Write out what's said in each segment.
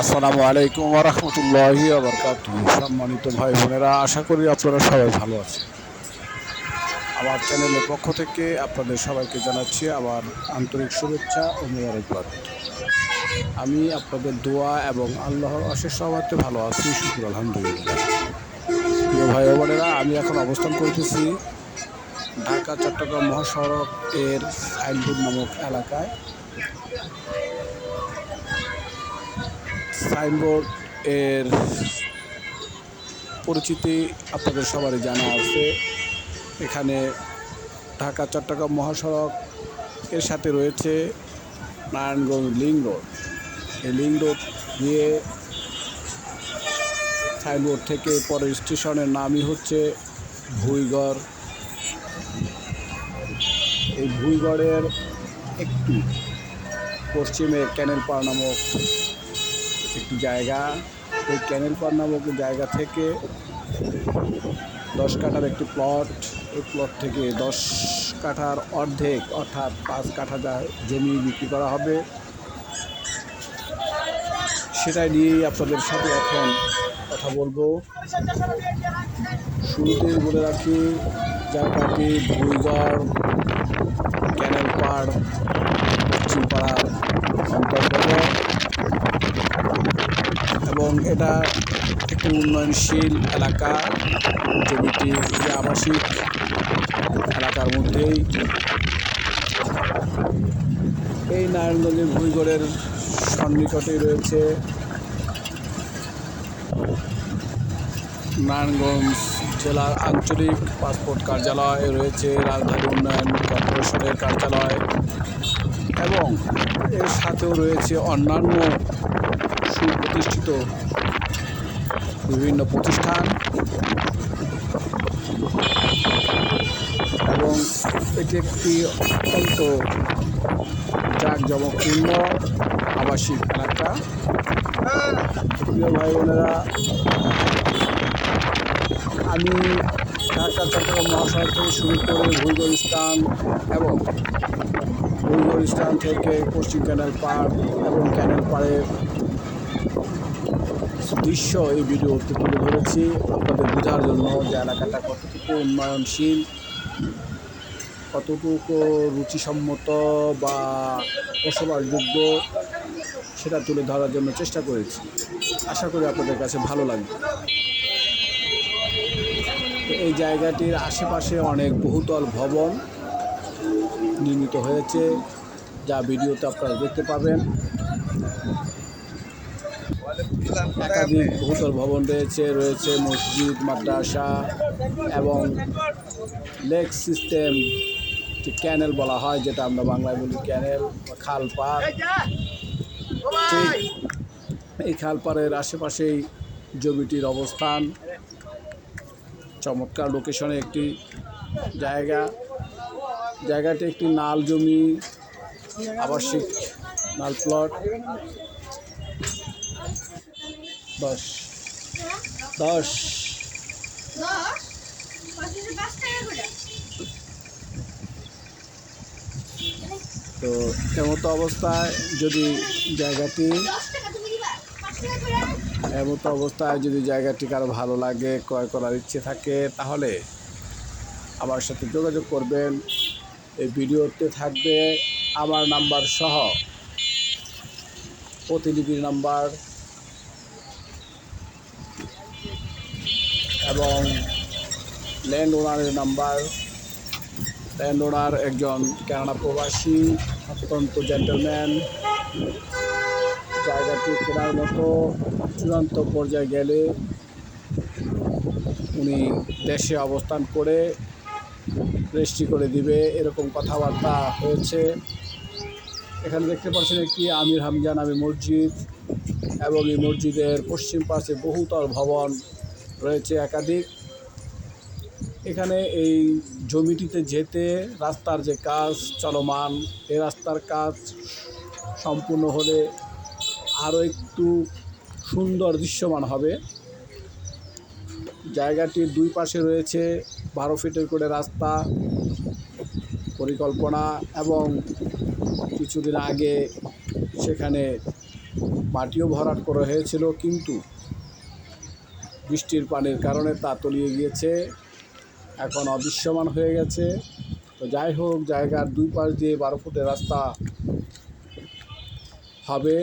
আসসালামু আলাইকুম রহমতুল্লাহি আবরকাত সম্মানিত ভাই বোনেরা, আশা করি আপনারা সবাই ভালো আছেন। আমার চ্যানেলের পক্ষ থেকে আপনাদের সবাইকে জানাচ্ছি আমার আন্তরিক শুভেচ্ছা ও মোবারকবাদ। আমি আপনাদের দোয়া এবং আল্লাহর অশেষ সবাইতে ভালো আছি, শুক্র, আলহামদুলিল্লাহ। প্রিয় ভাই বোনেরা, আমি এখন অবস্থান করতেছি ঢাকা চট্টগ্রাম মহাসড়ক এর সাইনবোর্ড নামক এলাকায়। সাইনবোর্ড এর পরিচিতি আপনাদের সবারই জানা আছে। এখানে ঢাকা, চট্টগ্রাম মহাসড়ক এর সাথে রয়েছে নারায়ণগঞ্জ লিং রোড। এই লিং রোড দিয়ে সাইনবোর্ড থেকে পরের স্টেশনের নামই হচ্ছে ভুইগড়। এই ভুইগড়ের একটু পশ্চিমে ক্যানেল পাড় নামক একটি জায়গা, এই ক্যানেল পার নামক জায়গা থেকে দশ কাঠার একটি প্লট এই প্লট থেকে দশ কাঠার অর্ধেক অর্থাৎ পাঁচ কাঠা জমি বিক্রি করা হবে। সেটাই নিয়েই আপনাদের সাথে এখন কথা বলব। শুরুতেই বলে রাখি জায়গাটি ভুইগড় ক্যানেল পাড় পশ্চিমপাড়ার অন্তর্গত এবং এটা একটি উন্নয়নশীল এলাকা, জমিটি আবাসিক এলাকার মধ্যেই। এই নারায়ণগঞ্জের ভুইগড়ের সন্নিকটেই রয়েছে নারায়ণগঞ্জ জেলার আঞ্চলিক পাসপোর্ট কার্যালয়, রয়েছে রাজধানী উন্নয়ন কর্পোরেশনের কার্যালয় এবং এর সাথেও রয়েছে অন্যান্য সুপ্রতিষ্ঠিত বিভিন্ন প্রতিষ্ঠান এবং এটি একটি অত্যন্ত জাঁকজমকপূর্ণ আবাসিক এলাকা। প্রিয় ভাই বোনেরা, আমি ঢাকা চট্টগ্রাম মহাসড়ক থেকে শুরু করে ভুইগড় স্থান এবং ভুইগড় স্থান থেকে পশ্চিম ক্যানেল পাড় এবং ক্যানেল পাড়ের দৃশ্য এই ভিডিওতে তুলে ধরেছি। আপনাদের বোঝার জন্য যে এলাকাটা কতটুকু উন্নয়নশীল, কতটুকু রুচিসম্মত বা বসবাসযোগ্য সেটা তুলে ধরার জন্য চেষ্টা করেছি। আশা করি আপনাদের কাছে ভালো লাগবে। এই জায়গাটির আশেপাশে অনেক বহুতল ভবন নির্মিত হয়েছে, যা ভিডিওতে আপনারা দেখতে পাবেন। একাধিক বহুতল ভবন রয়েছে রয়েছে মসজিদ, মাদ্রাসা এবং লেক সিস্টেম যে ক্যানেল বলা হয়, যেটা আমরা বাংলায় বলি ক্যানেল খাল পাড় ঠিক এই খালপাড়ের আশেপাশেই জমিটির অবস্থান। চমৎকার লোকেশনে একটি জায়গা। জায়গাটি একটি নাল জমি, আবাসিক নাল প্লট দশ। দশ। তো এমতো অবস্থায় যদি জায়গাটি এমতো অবস্থায় যদি জায়গাটি কারও ভালো লাগে, ক্রয় করার ইচ্ছে থাকে, তাহলে আমার সাথে যোগাযোগ করবেন। এই ভিডিওতে থাকবে আমার নাম্বার সহ। প্রতিলিপির নাম্বার এবং ল্যান্ড ওনারের নাম্বার। ল্যান্ড ওনার একজন কানাডা প্রবাসী, অত্যন্ত জেন্টলম্যান জায়গাটি কেনার মতো চূড়ান্ত পর্যায়ে গেলে উনি দেশে অবস্থান করে রেজিস্ট্রি করে দিবে। এরকম কথাবার্তা হয়েছে। এখানে দেখতে পাচ্ছেন একটি আমির হামজা নামে মসজিদ এবং এই মসজিদের পশ্চিম পাশে বহুতল ভবন। রয়েছে একাধিক। এখানে এই জমিটিতে যেতে রাস্তার যে কাজ চলমান, এই রাস্তার কাজ সম্পূর্ণ হলে আরও একটু সুন্দর দৃশ্যমান হবে। জায়গাটির দুই পাশে রয়েছে বারো ফিটের করে রাস্তা পরিকল্পনা এবং কিছুদিন আগে সেখানে মাটিও ভরাট করা হয়েছিল, কিন্তু বৃষ্টির পানির কারণে তা তলিয়ে গিয়েছে, এখন অদৃশ্যমান হয়ে গেছে। তো যাই হোক, জায়গার দুই পাশ দিয়ে বারো ফুটের রাস্তা হবে,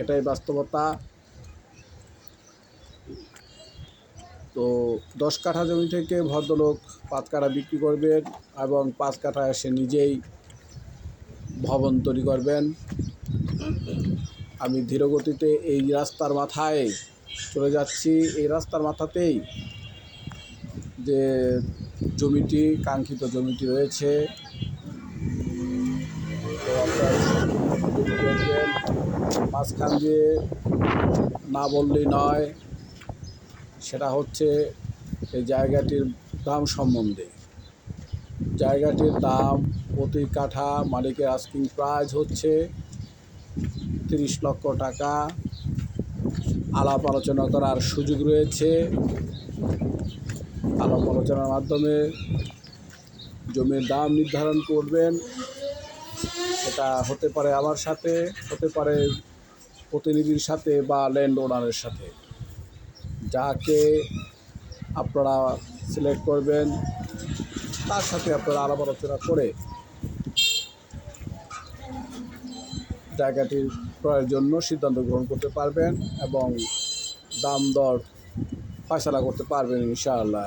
এটাই বাস্তবতা। তো দশ কাঠা জমি থেকে ভদ্রলোক পাঁচ কাঠা বিক্রি করবেন এবং পাঁচ কাঠা এসে নিজেই ভবন তৈরি করবেন। আমি ধীরগতিতে এই রাস্তার মাথায় চলে যাচ্ছি এই রাস্তার মাথাতেই যে জমিটি, কাঙ্ক্ষিত জমিটি রয়েছে। মাঝখান দিয়ে না বললেই নয়, সেটা হচ্ছে এই জায়গাটির দাম সম্বন্ধে। জায়গাটির দাম প্রতি কাঠা মালিকের আস্কিং প্রাইস হচ্ছে তিরিশ লক্ষ টাকা। আলাপ আলোচনা করার সুযোগ রয়েছে। আলাপ আলোচনার মাধ্যমে জমির দাম নির্ধারণ করবেন। এটা হতে পারে আমার সাথে, হতে পারে প্রতিনিধির সাথে বা ল্যান্ড ওনারের সাথে। যাকে আপনারা সিলেক্ট করবেন, তার সাথে আপনারা আলাপ আলোচনা করে জায়গাটির ক্রয়ের জন্য সিদ্ধান্ত গ্রহণ করতে পারবেন এবং দাম দর ফয়সলা করতে পারবেন ইনশাআল্লাহ।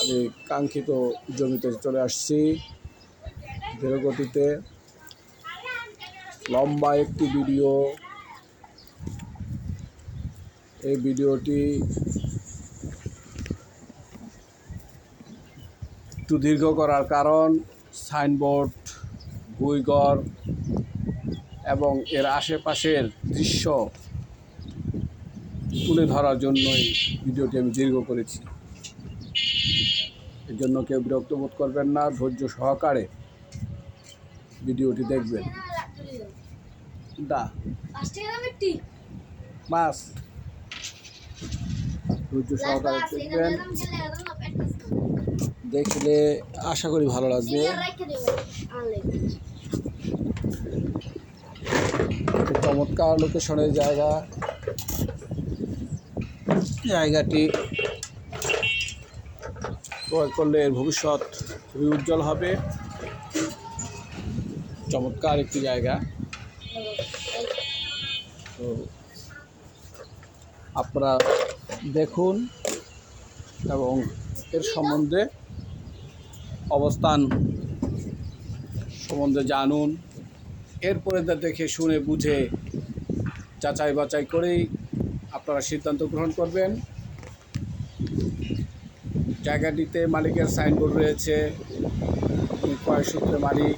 আমি কাঙ্ক্ষিত জমিতে চলে আসছি। ধীরগতিতে লম্বা একটি ভিডিও। এই ভিডিওটি একটু দীর্ঘ করার কারণ, সাইনবোর্ড বইঘর এবং এর আশেপাশের দৃশ্য তুলে ধরার জন্যই ভিডিওটি আমি দীর্ঘ করেছি। এর জন্য কেউ বিরক্ত বোধ করবেন না, ধৈর্য সহকারে ভিডিওটি দেখবেন। দা। মাছ ধৈর্য সহকারে দেখবেন। দেখলে আশা করি ভালো লাগবে। চমৎকার লোকেশনের জায়গা। জায়গাটি ক্রয় করলে এর ভবিষ্যৎ খুবই উজ্জ্বল হবে। চমৎকার একটি জায়গা। তো আপনারা দেখুন এবং এর সম্বন্ধে অবস্থান সম্বন্ধে জানুন। এরপরে তা দেখে, শুনে, বুঝে, যাচাই বাছাই করেই আপনারা সিদ্ধান্ত গ্রহণ করবেন। জায়গাটিতে মালিকের সাইনবোর্ড রয়েছে কয় সূত্রে মালিক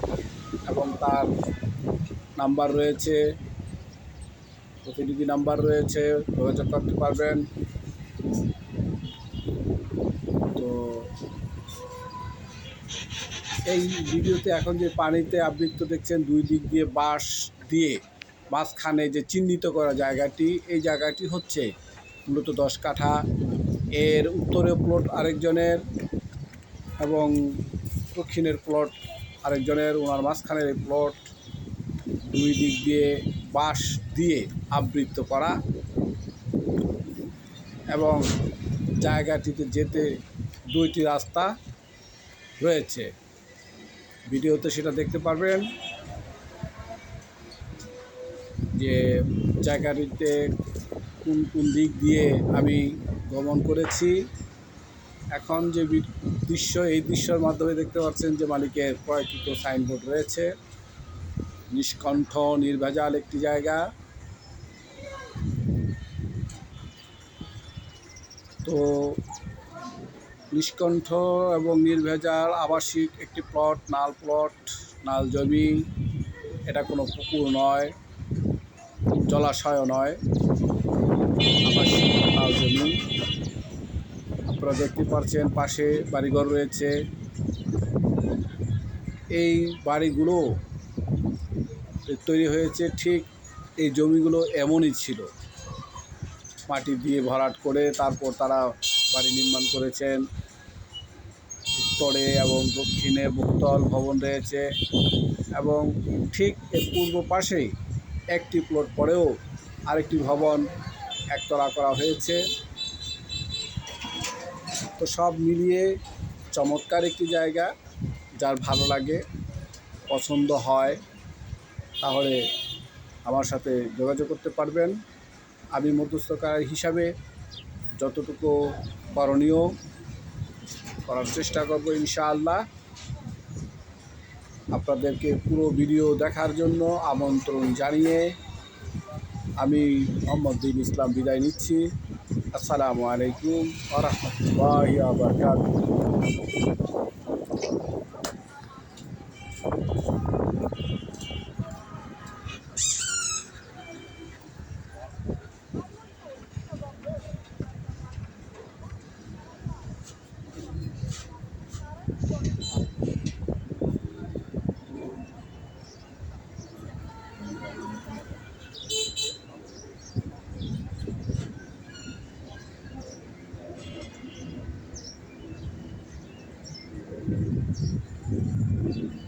এবং তার নাম্বার রয়েছে, প্রতিনিধি নাম্বার রয়েছে, যোগাযোগ করতে পারবেন। তো এই ভিডিওতে এখন যে পানিতে আবৃত্ত দেখছেন, দুই দিক দিয়ে বাঁশ দিয়ে মাঝখানে যে চিহ্নিত করা জায়গাটি, এই জায়গাটি হচ্ছে মূলত দশ কাঠা। এর উত্তরে প্লট আরেকজনের এবং দক্ষিণের প্লট আরেকজনের। ওনার মাঝখানের এই প্লট দুই দিক দিয়ে বাঁশ দিয়ে আবৃত করা। এবং জায়গাটিতে যেতে দুইটি রাস্তা রয়েছে। ভিডিওতে সেটা দেখতে পারবেন যে জায়গাটিতে কোন কোন দিক দিয়ে আমি ভ্রমণ করেছি। এখন যে দৃশ্য, এই দৃশ্যের মাধ্যমে দেখতে পাচ্ছেন যে মালিকের কয়েকটি সাইনবোর্ড রয়েছে। নিষ্কণ্ঠ, নির্ভেজাল একটি জায়গা। তো নিষ্কণ্ঠ এবং নির্ভেজাল আবাসিক একটি প্লট, নাল প্লট, নাল জমি। এটা কোনো পুকুর নয়, জলাশয়ও নয়। আবাসিক নাল জমি। আপনারা দেখতে পাচ্ছেন পাশে বাড়িঘর রয়েছে। এই বাড়িগুলো তৈরি হয়েছে ঠিক এই জমিগুলো এমনই ছিল। মাটি দিয়ে ভরাট করে তারপর তারা বাড়ি নির্মাণ করেছেন। উত্তরে এবং দক্ষিণে বহুতল ভবন রয়েছে এবং ঠিক এর পূর্ব পাশেই একটি প্লট পরেও আরেকটি ভবন একতলা করা হয়েছে। তো সব মিলিয়ে চমৎকার একটি জায়গা, যার ভালো লাগে, পছন্দ হয়, তাহলে আমার সাথে যোগাযোগ করতে পারবেন। আমি মধ্যস্থকার হিসাবে যতটুকু করণীয় করার চেষ্টা করব ইনশাআল্লাহ। আপনাদেরকে পুরো ভিডিও দেখার জন্য আমন্ত্রণ জানিয়ে আমি মোহাম্মদ দিন ইসলাম বিদায় নিচ্ছি। আসসালামু আলাইকুম আ রহমতুল্লাহ you.